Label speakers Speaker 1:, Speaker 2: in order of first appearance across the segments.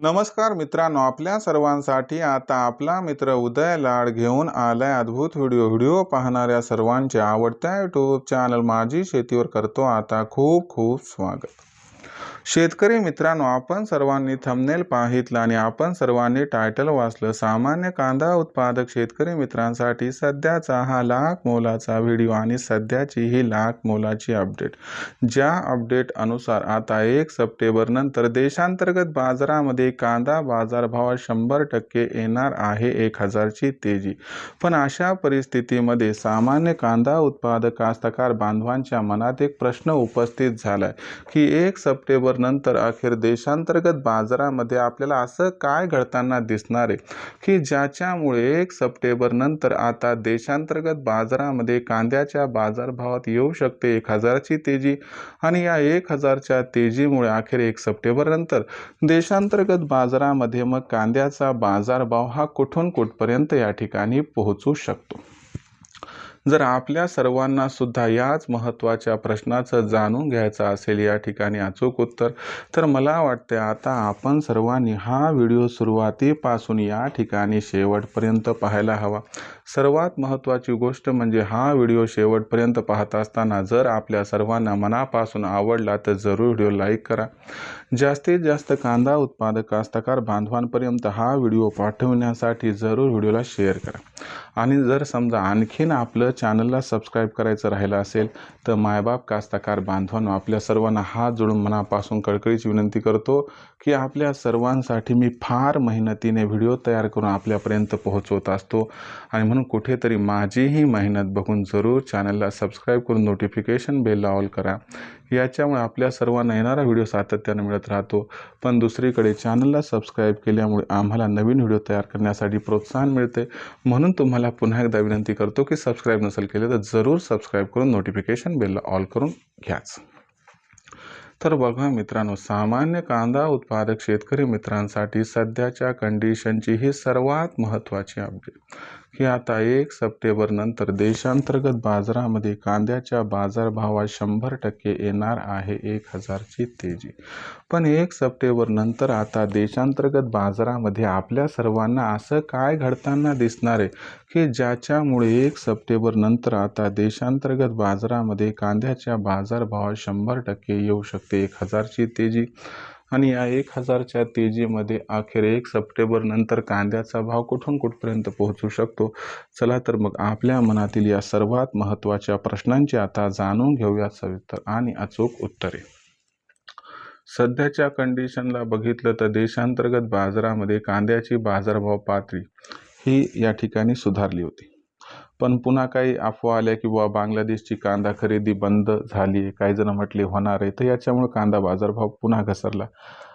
Speaker 1: नमस्कार मित्रांनो आपल्या सर्वांसाठी आता आपला मित्र उदय लाड घेऊन आलाय अद्भुत व्हिडिओ. व्हिडिओ पाहणाऱ्या सर्वांच्या आवडत्या यूट्यूब चॅनल माझी शेतीवर करतो आता खूप खूप स्वागत. शेतकरी मित्रांनो आपण सर्वांनी थंबनेल पाहितलं आणि आपण सर्वांनी टायटल वाचलं. सामान्य कांदा उत्पादक शेतकरी मित्रांसाठी सध्याचा हा लाख मोलाचा व्हिडिओ आणि सध्याची ही लाख मोलाची अपडेट ज्या अपडेट अनुसार आता एक सप्टेंबर नंतर देशांतर्गत बाजारामध्ये कांदा बाजारभाव शंभर टक्के येणार आहे एक हजारची तेजी. पण अशा परिस्थितीमध्ये सामान्य कांदा उत्पादक कास्तकार बांधवांच्या मनात एक प्रश्न उपस्थित झालाय की एक सप्टेंबर नंतर अखेर देशांतर्गत बाजारामध्ये आपल्याला असं काय घडताना दिसणार आहे? की ज्याच्यामुळे एक सप्टेंबर नंतर आता देशांतर्गत बाजारामध्ये कांद्याच्या बाजारभावात येऊ शकते एक हजारची तेजी आणि या एक हजारच्या तेजीमुळे अखेर एक सप्टेंबर नंतर देशांतर्गत बाजारामध्ये मग कांद्याचा बाजारभाव हा कुठून कुठपर्यंत या ठिकाणी पोहोचू शकतो? जर आपल्या सर्वांना सुद्धा याच महत्त्वाच्या प्रश्नाचं जाणून घ्यायचं असेल या ठिकाणी अचूक उत्तर तर मला वाटते आता आपण सर्वांनी हा व्हिडिओ सुरुवातीपासून या ठिकाणी शेवटपर्यंत पाहायला हवा. सर्वात महत्त्वाची गोष्ट म्हणजे हा व्हिडिओ शेवटपर्यंत पाहत असताना जर आपल्या सर्वांना मनापासून आवडला तर जरूर व्हिडिओ लाईक करा. जास्तीत जास्त कांदा उत्पादक कास्तकार बांधवांपर्यंत हा व्हिडिओ पाठवण्यासाठी जरूर व्हिडिओला शेअर करा. आणि जर समजा आणखीन आपलं चॅनलला सबस्क्राईब करायचं राहिलं असेल तर मायबाप कास्तकार बांधवांनो आपल्या सर्वांना हात जोडून मनापासून कळकळीची विनंती करतो की आपल्या सर्वांसाठी मी फार मेहनतीने व्हिडिओ तयार करून आपल्यापर्यंत पोहोचवत असतो. आणि म्हणून कुठेतरी माझीही मेहनत बघून जरूर चॅनलला सबस्क्राईब करून नोटिफिकेशन बेलला ऑल करा. याच्यामुळे आपल्या सर्वांना येणारा व्हिडिओ सातत्यानं मिळत राहतो. पण दुसरीकडे चॅनलला सबस्क्राईब केल्यामुळे आम्हाला नवीन व्हिडिओ तयार करण्यासाठी प्रोत्साहन मिळते. म्हणून तुम्हाला पुन्हा एकदा विनंती करतो की सबस्क्राईब नसेल केले तर जरूर सबस्क्राईब करून नोटिफिकेशन बेलला ऑल करून घ्याच. तर बघा मित्रांनो सामान्य कांदा उत्पादक शेतकरी मित्रांसाठी सध्याच्या कंडिशनची ही सर्वात महत्त्वाची अपडेट की आता एक सप्टेंबर नंतर देशांतर्गत बाजारामध्ये कांद्याच्या बाजारभावात शंभर टक्के येणार आहे एक हजारची तेजी. पण एक सप्टेंबर नंतर आता देशांतर्गत बाजारामध्ये आपल्या सर्वांना असं काय घडताना दिसणार आहे की ज्याच्यामुळे एक सप्टेंबर नंतर आता देशांतर्गत बाजारामध्ये कांद्याच्या बाजारभावात शंभर टक्के येऊ शकते एक हजारची तेजी? आणि या एक हजारच्या तेजीमध्ये अखेर एक सप्टेंबर नंतर कांद्याचा भाव कुठून कुठपर्यंत पोहोचू शकतो? चला तर मग आपल्या मनातील या सर्वात महत्त्वाच्या प्रश्नांची आता जाणून घेऊया सविस्तर आणि अचूक उत्तरे. सध्याच्या कंडिशनला बघितलं तर देशांतर्गत बाजारामध्ये कांद्याची बाजारभाव पातळी ही या ठिकाणी सुधारली होती. पण पुन्हा काही अफवा आल्या की बुवा बांगलादेशची कांदा खरेदी बंद झाली आहे काही जण म्हटले होणार आहे. तर याच्यामुळे कांदा बाजारभाव पुन्हा घसरला.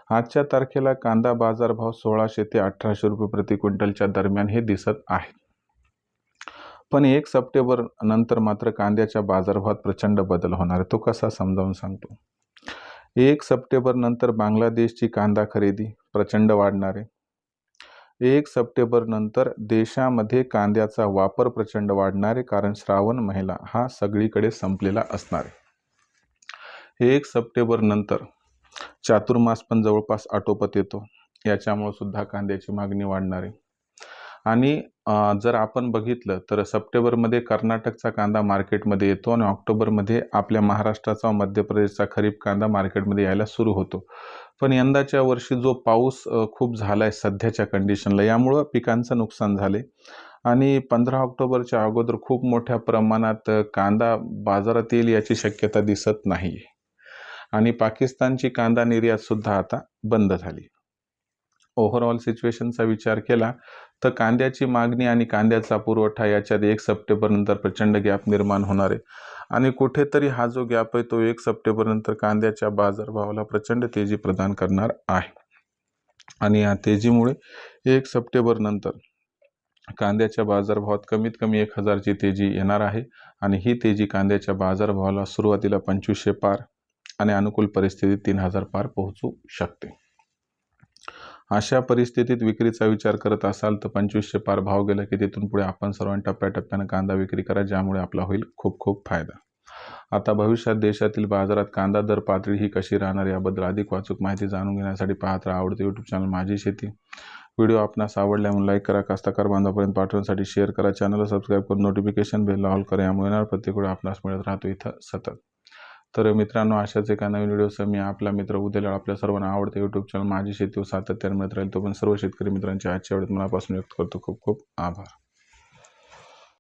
Speaker 1: आजच्या तारखेला कांदा बाजारभाव सोळाशे ते अठराशे रुपये प्रति क्विंटलच्या दरम्यान हे दिसत आहे. पण एक सप्टेंबर नंतर मात्र कांद्याच्या बाजारभावात प्रचंड बदल होणार आहे. तो कसा समजावून सांगतो? एक सप्टेंबर नंतर बांगलादेशची कांदा खरेदी प्रचंड वाढणार आहे. एक सप्टेंबर नंतर देशामध्ये कांद्याचा वापर प्रचंड वाढणार आहे कारण श्रावण महिला हा सगळीकडे संपलेला असणार आहे. एक सप्टेंबर नंतर चातुर्मास पण जवळपास आटोपत येतो. याच्यामुळं सुद्धा कांद्याची मागणी वाढणार आहे. आणि जर आपण बघितलं तर सप्टेंबरमध्ये कर्नाटकचा कांदा मार्केटमध्ये येतो आणि ऑक्टोबरमध्ये आपल्या महाराष्ट्राचा मध्य प्रदेशचा खरीप कांदा मार्केटमध्ये यायला सुरू होतो. पण यंदाच्या वर्षी जो पाऊस खूप झाला आहे सध्याच्या कंडिशनला यामुळं पिकांचं नुकसान झाले आणि पंधरा ऑक्टोबरच्या अगोदर खूप मोठ्या प्रमाणात कांदा बाजारात येईल याची शक्यता दिसत नाही आणि पाकिस्तानची कांदा निर्यातसुद्धा आता बंद झाली. ओव्हरऑल सिच्युएशनचा विचार केला तर कांद्याची मागणी आणि कांद्याचा पुरवठा याच्यात एक सप्टेंबरनंतर प्रचंड गॅप निर्माण होणार आहे. आणि कुठेतरी हा जो गॅप आहे तो एक सप्टेंबरनंतर कांद्याच्या बाजारभावाला प्रचंड तेजी प्रदान करणार आहे. आणि या तेजीमुळे एक सप्टेंबरनंतर कांद्याच्या बाजारभावात कमीत कमी एक हजारची तेजी येणार आहे आणि ही तेजी कांद्याच्या बाजारभावाला सुरुवातीला पंचवीसशे पार आणि अनुकूल परिस्थितीत तीन हजार पार पोहोचू शकते. अशा परिस्थितीत विक्रीचा विचार करत असाल तर पंचवीसशे पार भाव गेला की तिथून पुढे आपण सर्वांनी टप्प्याटप्प्यानं कांदा विक्री करा ज्यामुळे आपला होईल खूप खूप फायदा. आता भविष्यात देशातील बाजारात कांदा दर पातळी ही कशी राहणार याबद्दल अधिक वाचूक माहिती जाणून घेण्यासाठी पाहत राहा आवडते यूट्यूब चॅनल माझी शेती. व्हिडिओ आपणास आवडला म्हणून लाईक करा कास्तकार बांधवापर्यंत पाठवण्यासाठी शेअर करा चॅनलला सबस्क्राईब करून नोटिफिकेशन बेल ऑल करा यामुळे येणार प्रत्येक वेळी आपणास मिळत राहतो. इथं सतत. तर मित्रांनो अशाच एका नवीन व्हिडिओसह मी आपला मित्र उद्याला आपल्या सर्वांना आवडते यूट्यूब चॅनल माझी शेती सातत्याने मिळत राहील तो पण सर्व शेतकरी मित्रांच्या आजच्या वेळेत मनापासून व्यक्त करतो. खूप खूप आभार.